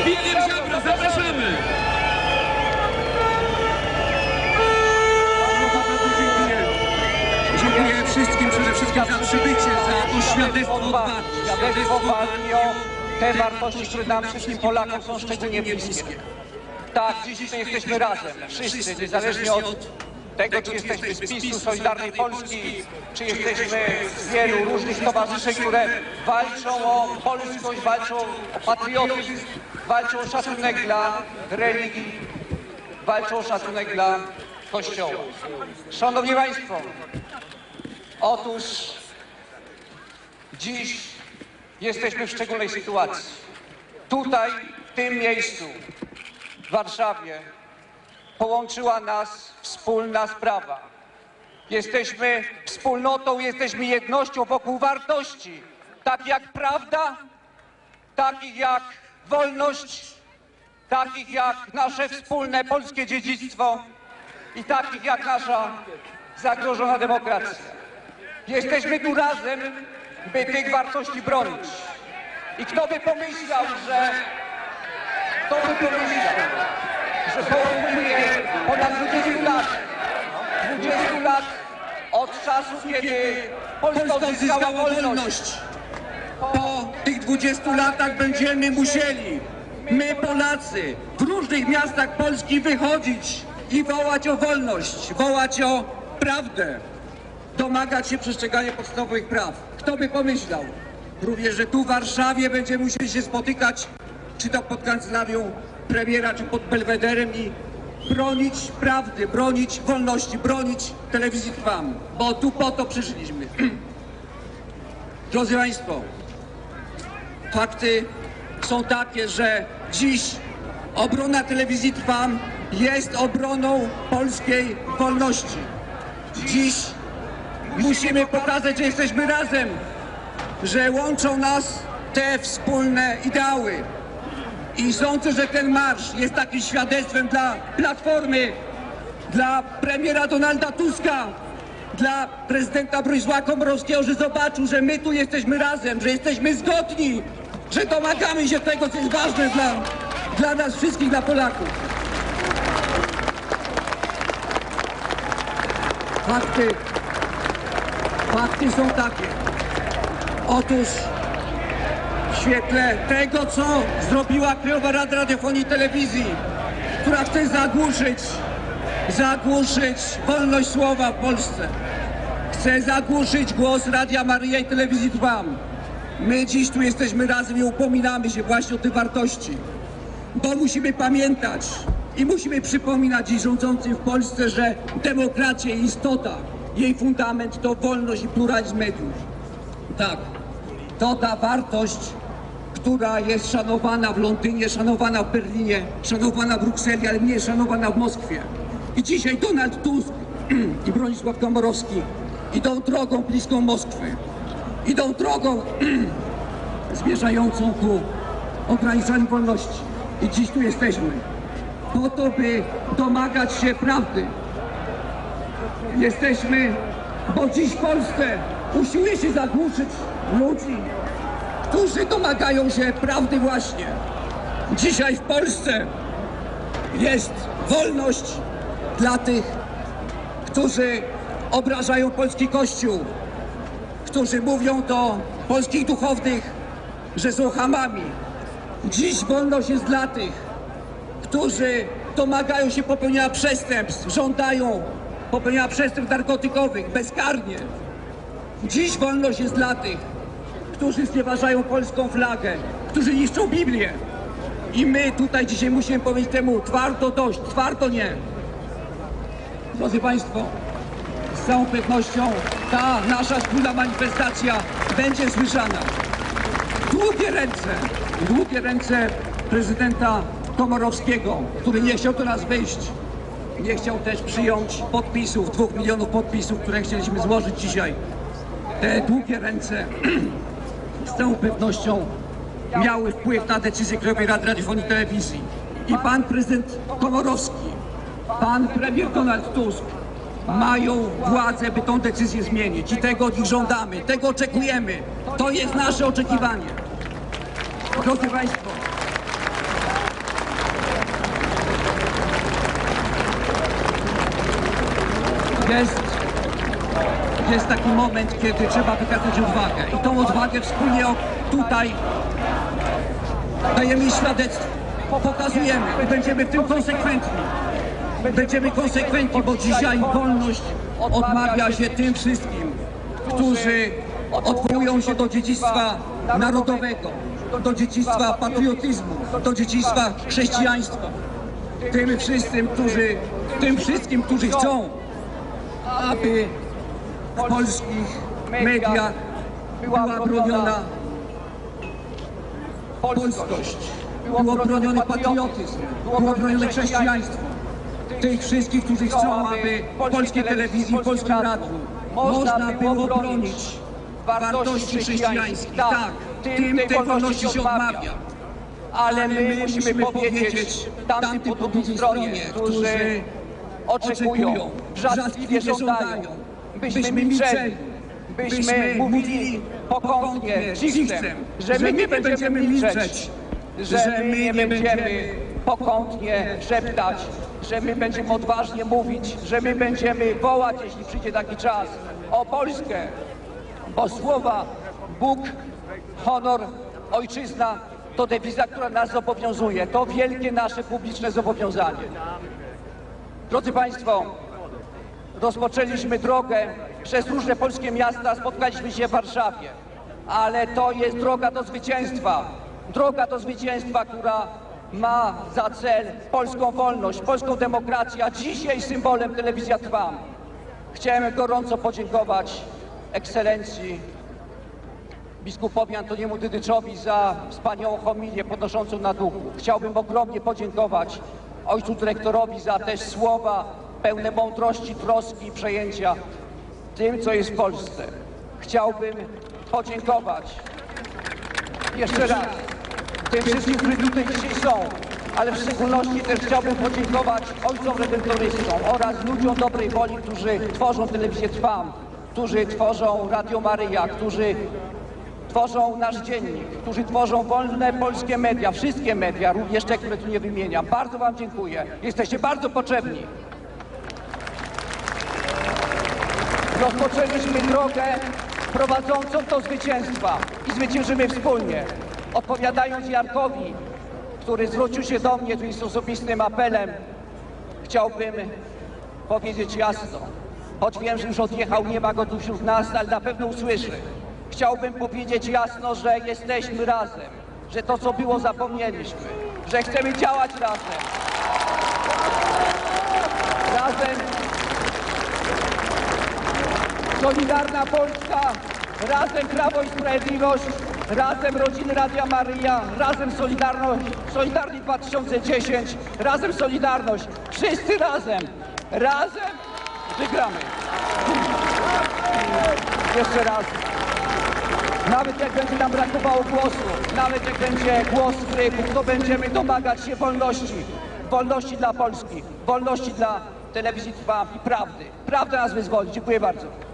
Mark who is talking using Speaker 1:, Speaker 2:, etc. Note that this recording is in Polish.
Speaker 1: Zbigniew Ziobro, zapraszamy!
Speaker 2: Dziękuję. Wszystkim przede wszystkim za przybycie, za to świadectwo
Speaker 3: walki o te wartości, które nam wszystkim Polakom są szczególnie bliskie. Tak, dziś my jesteśmy razem, wszyscy, niezależnie od tego, czy jesteśmy z PiSu, Solidarnej Polski, czy jesteśmy z wielu różnych stowarzyszeń, które walczą o polskość, walczą o patriotyzm, walczą o szacunek dla religii, walczą o szacunek dla Kościoła. Szanowni Państwo, otóż Dziś jesteśmy w szczególnej sytuacji. Tutaj, w tym miejscu, w Warszawie, połączyła nas wspólna sprawa. Jesteśmy wspólnotą, jesteśmy jednością wokół wartości, takich jak prawda, takich jak wolność, takich jak nasze wspólne polskie dziedzictwo i takich jak nasza zagrożona demokracja. Jesteśmy tu razem, by tych wartości bronić. I kto by pomyślał, że kto by pomyślał, że po upływie ponad 20 lat, 20 lat od czasu, kiedy Polska odzyskała wolność.
Speaker 2: Po 20 latach będziemy musieli, my Polacy, w różnych miastach Polski wychodzić i wołać o wolność, wołać o prawdę, domagać się przestrzegania podstawowych praw. Kto by pomyślał? Również, że tu w Warszawie będziemy musieli się spotykać, czy to pod kancelarią premiera, czy pod Belwederem i bronić prawdy, bronić wolności, bronić telewizji Trwam, bo tu po to przyszliśmy. Drodzy Państwo, fakty są takie, że dziś obrona telewizji Trwam jest obroną polskiej wolności. Dziś musimy pokazać, że jesteśmy razem, że łączą nas te wspólne ideały. I sądzę, że ten marsz jest takim świadectwem dla Platformy, dla premiera Donalda Tuska, dla prezydenta Bronisława Komorowskiego, że zobaczył, że my tu jesteśmy razem, że jesteśmy zgodni, że domagamy się tego, co jest ważne dla, dla nas wszystkich, dla Polaków. Fakty, fakty są takie. Otóż w świetle tego, co zrobiła Krajowa Rada Radiofonii i Telewizji, która chce zagłuszyć, zagłuszyć wolność słowa w Polsce. Chce zagłuszyć głos Radia Maryja i Telewizji Trwam. My dziś tu jesteśmy razem i upominamy się właśnie o te wartości. Bo musimy pamiętać i musimy przypominać dziś rządzącym w Polsce, że demokracja, jej istota, jej fundament to wolność i pluralizm mediów. Tak, to ta wartość, która jest szanowana w Londynie, szanowana w Berlinie, szanowana w Brukseli, ale nie szanowana w Moskwie. I dzisiaj Donald Tusk i Bronisław Komorowski idą drogą bliską Moskwy. Idą drogą zmierzającą ku ograniczaniu wolności. I dziś tu jesteśmy po to, by domagać się prawdy. Jesteśmy, bo dziś w Polsce usiłuje się zagłuszyć ludzi, którzy domagają się prawdy właśnie. Dzisiaj w Polsce jest wolność dla tych, którzy obrażają polski Kościół, którzy mówią do polskich duchownych, że są hamami. Dziś wolność jest dla tych, którzy domagają się popełnienia przestępstw, żądają popełnienia przestępstw narkotykowych bezkarnie. Dziś wolność jest dla tych, którzy znieważają polską flagę, którzy niszczą Biblię. I my tutaj dzisiaj musimy powiedzieć temu twardo dość, twardo nie. Drodzy Państwo, z całą pewnością ta nasza wspólna manifestacja będzie słyszana. Długie ręce, długie ręce prezydenta Komorowskiego, który nie chciał do nas wyjść, nie chciał też przyjąć podpisów, dwóch milionów podpisów, które chcieliśmy złożyć dzisiaj. Te długie ręce z całą pewnością miały wpływ na decyzję Krajowej Rady Radiofonii i Telewizji. I pan prezydent Komorowski, pan premier Donald Tusk mają władzę, by tą decyzję zmienić i tego od nich żądamy, tego oczekujemy. To jest nasze oczekiwanie. Drodzy Państwo,
Speaker 3: jest, jest taki moment, kiedy trzeba wykazać odwagę i tą odwagę wspólnie tutaj dajemy świadectwo, pokazujemy i będziemy w tym konsekwentni. Będziemy konsekwentni, bo dzisiaj wolność odmawia się tym wszystkim, którzy odwołują się do dziedzictwa narodowego, do dziedzictwa patriotyzmu, do dziedzictwa chrześcijaństwa. Tym wszystkim, którzy, tym wszystkim, którzy chcą, aby w polskich mediach była broniona polskość, było broniony patriotyzm, było bronione chrześcijaństwo. Tych wszystkich, którzy chcą, aby w polskiej telewizji, w polskim radiu można było bronić wartości chrześcijańskich. Tak, tym tej wolności się odmawia.
Speaker 2: Ale my musimy powiedzieć tamtym po drugiej stronie, którzy oczekują, wrzaskliwie żądają, byśmy milczeli, byśmy mówili pokątnie, cichcem, że my nie będziemy milczeć, że my nie będziemy pokątnie szeptać, że my będziemy odważnie mówić, że my będziemy wołać, jeśli przyjdzie taki czas, o Polskę, bo słowa Bóg, honor, ojczyzna to dewiza, która nas zobowiązuje. To wielkie nasze publiczne zobowiązanie. Drodzy Państwo, rozpoczęliśmy drogę przez różne polskie miasta, spotkaliśmy się w Warszawie, ale to jest droga do zwycięstwa. Droga do zwycięstwa, która ma za cel polską wolność, polską demokrację, a dzisiaj symbolem telewizja Trwam. Chciałem gorąco podziękować ekscelencji biskupowi Antoniemu Dydyczowi za wspaniałą homilię podnoszącą na duchu. Chciałbym ogromnie podziękować ojcu dyrektorowi za też słowa pełne mądrości, troski i przejęcia tym, co jest w Polsce. Chciałbym podziękować jeszcze raz tym wszystkim, którzy tutaj dzisiaj są, ale w szczególności też chciałbym podziękować ojcom redentorystom oraz ludziom dobrej woli, którzy tworzą telewizję Trwam, którzy tworzą Radio Maryja, którzy tworzą nasz dziennik, którzy tworzą wolne polskie media, wszystkie media, również te, które tu nie wymieniam. Bardzo Wam dziękuję. Jesteście bardzo potrzebni. Rozpoczęliśmy drogę prowadzącą do zwycięstwa i zwyciężymy wspólnie. Odpowiadając Jarkowi, który zwrócił się do mnie z osobistym apelem, chciałbym powiedzieć jasno, choć wiem, że już odjechał, nie ma go tu wśród nas, ale na pewno usłyszy. Chciałbym powiedzieć jasno, że jesteśmy razem, że to, co było, zapomnieliśmy, że chcemy działać razem. Razem Solidarna Polska, razem Prawo i Sprawiedliwość, razem Rodziny Radia Maryja, razem Solidarność, Solidarni 2010, razem Solidarność. Wszyscy razem, razem wygramy. Jeszcze raz. Nawet jak będzie nam brakowało głosu, nawet jak będzie głos kryków, to będziemy domagać się wolności. Wolności dla Polski, wolności dla telewizji Trwam i prawdy. Prawda nas wyzwoli. Dziękuję bardzo.